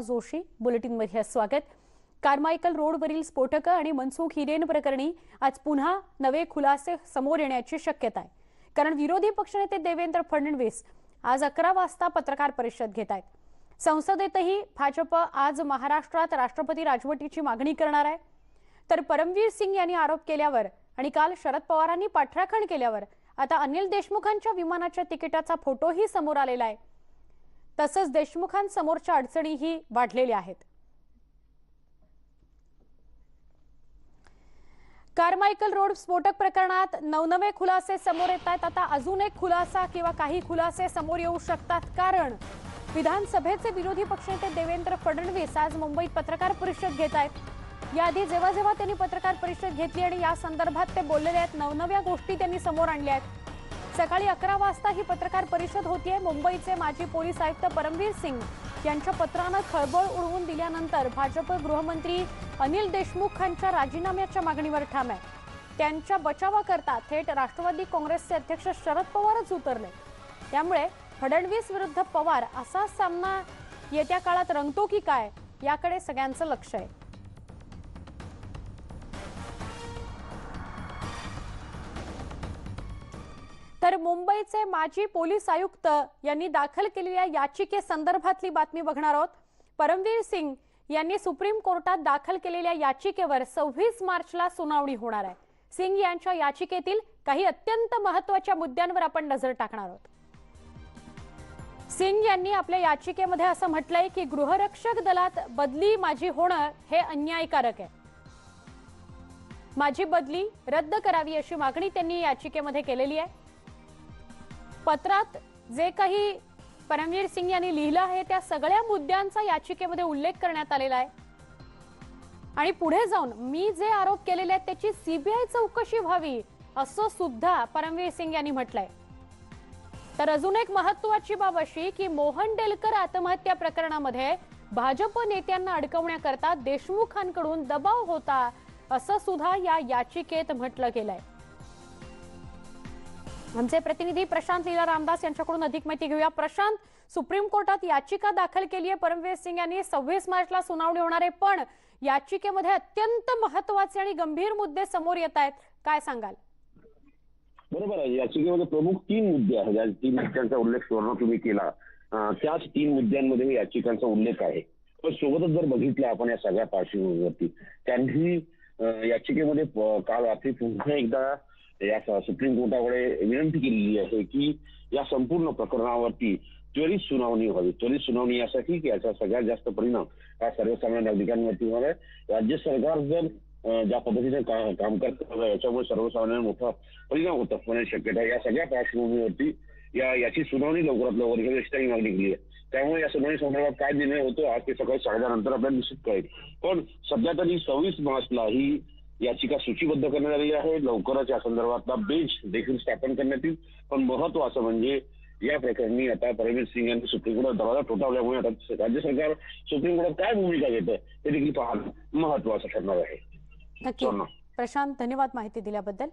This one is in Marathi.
जोशी बुलेटिनमध्ये स्वागत. कार्मायकल रोडवरील स्फोटकं आणि मनसुख हिरेन प्रकरणी आज पुन्हा नवे खुलासे समोर येण्याची शक्यता आहे. कारण विरोधी पक्षनेते देवेंद्र फडणवीस आज अकरा वाजता पत्रकार परिषद घेत आहेत. संसदेतही भाजप आज महाराष्ट्रात राष्ट्रपती राजवटीची मागणी करणार आहे. तर परमवीर सिंग यांनी आरोप केल्यावर आणि काल शरद पवारांनी पाठराखण केल्यावर आता अनिल देशमुखांच्या विमानाच्या तिकिटाचा फोटोही समोर आलेला आहे. तसंच देशमुखांसमोरच्या अडचणीही वाढलेल्या आहेत. कारमायकल रोड स्फोटक प्रकरणात नवनवे खुलासे समोर येत आहेत आता अजून एक खुलासा किंवा काही खुलासे समोर येऊ शकतात. कारण विधानसभेचे विरोधी पक्षनेते देवेंद्र फडणवीस आज मुंबईत पत्रकार परिषद घेत आहेत. याआधी जेव्हा जेव्हा त्यांनी पत्रकार परिषद घेतली आणि या संदर्भात ते बोललेले आहेत नवनव्या गोष्टी त्यांनी समोर आणल्या आहेत. सकाळी अकरा वाजता ही पत्रकार परिषद होतीये. मुंबईचे माजी पोलीस आयुक्त परमवीर सिंग यांच्या पत्रानं खळबळ उडवून दिल्यानंतर भाजप गृहमंत्री अनिल देशमुख यांच्या राजीनाम्याच्या मागणीवर ठाम आहे. त्यांच्या बचावाकरता थेट राष्ट्रवादी काँग्रेसचे अध्यक्ष शरद पवारच उतरले. त्यामुळे फडणवीस विरुद्ध पवार असा सामना येत्या काळात रंगतो की काय याकडे सगळ्यांचं लक्ष आहे. तर मुंबईचे माजी पोलीस आयुक्त यांनी दाखल केलेल्या याचिकेसंदर्भातली बातमी बघणार आहोत. परमवीर सिंग यांनी सुप्रीम कोर्टात दाखल केलेल्या याचिकेवर सव्वीस मार्चला सुनावणी होणार आहे. सिंग यांच्या याचिकेतील काही अत्यंत महत्त्वाच्या मुद्द्यांवर आपण नजर टाकणार आहोत. सिंग यांनी आपल्या याचिकेमध्ये असं म्हटलंय की गृहरक्षक दलात बदली माझी होणं हे अन्यायकारक आहे. माझी बदली रद्द करावी अशी मागणी त्यांनी याचिकेमध्ये केलेली आहे. पत्रात जे काही परमवीर सिंग यांनी लिहिलं आहे त्या सगळ्या मुद्द्यांचा याचिकेमध्ये उल्लेख करण्यात आलेला आहे. आणि पुढे जाऊन मी जे आरोप केलेले आहेत त्याची सीबीआय चौकशी व्हावी असं सुद्धा परमवीर सिंग यांनी म्हटलंय. तर अजून एक महत्वाची बाब अशी की मोहन डेलकर आत्महत्या प्रकरणामध्ये भाजप नेत्यांना अडकवण्याकरता देशमुखांकडून दबाव होता असं सुद्धा या याचिकेत म्हटलं गेलंय. आमचे प्रतिनिधी प्रशांत लीला रामदास यांच्याकडून अधिक माहिती घेऊया. प्रशांत सुप्रीम कोर्टात याचिका दाखल केली आहे. परमवीर सिंग यांनी सव्वीस मार्चला सुनावणी होणार आहे पण याचिकेमध्ये अत्यंत महत्त्वाचे आणि गंभीर मुद्दे समोर येत आहेत. काय सांगाल? बरोबर आहे. याचिकेमध्ये प्रमुख तीन मुद्दे आहेत. या तीन मुद्द्यांचा उल्लेख सुवर्ण तुम्ही केला. त्याच तीन मुद्द्यांमध्ये याचिकांचा उल्लेख आहे. पण सोबतच जर बघितलं आपण या सगळ्या पार्श्वभूमीवरती त्यांनी याचिकेमध्ये काल रात्री पुन्हा एकदा या सुप्रीम कोर्टाकडे विनंती केलेली आहे की या संपूर्ण प्रकरणावरती त्वरित सुनावणी व्हावी. त्वरित सुनावणी यासाठी की याचा सगळ्यात जास्त परिणाम हा सर्वसामान्य नागरिकांवरती व्हावा. राज्य सरकार जर ज्या पद्धतीने काम करत याच्यामुळे सर्वसामान्य मोठा परिणाम होत होण्याची शक्यता या सगळ्या पार्श्वभूमीवरती या याची सुनावणी लवकरात लवकर घ्यावी अशी त्यांनी मागणी केली आहे. त्यामुळे या सुनावणी संदर्भात काय निर्णय होतो आज ते सकाळी साडेदहा नंतर आपल्याला निश्चित कळेल. पण सध्या तरी सव्वीस मार्चला ही याचिका सूचीबद्ध करण्यात आलेली आहे. लवकरच या संदर्भातला बेंच देखील स्थापन करण्यात येईल. पण महत्वाचं म्हणजे या प्रकरणी आता परमवीर सिंग यांनी सुप्रीम कोर्टात दरवाजा ठोठावल्यामुळे आता राज्य सरकार सुप्रीम कोर्टात काय भूमिका घेतं ते देखील पाहणं महत्वाचं ठरणार आहे. प्रशांत धन्यवाद माहिती दिल्याबद्दल.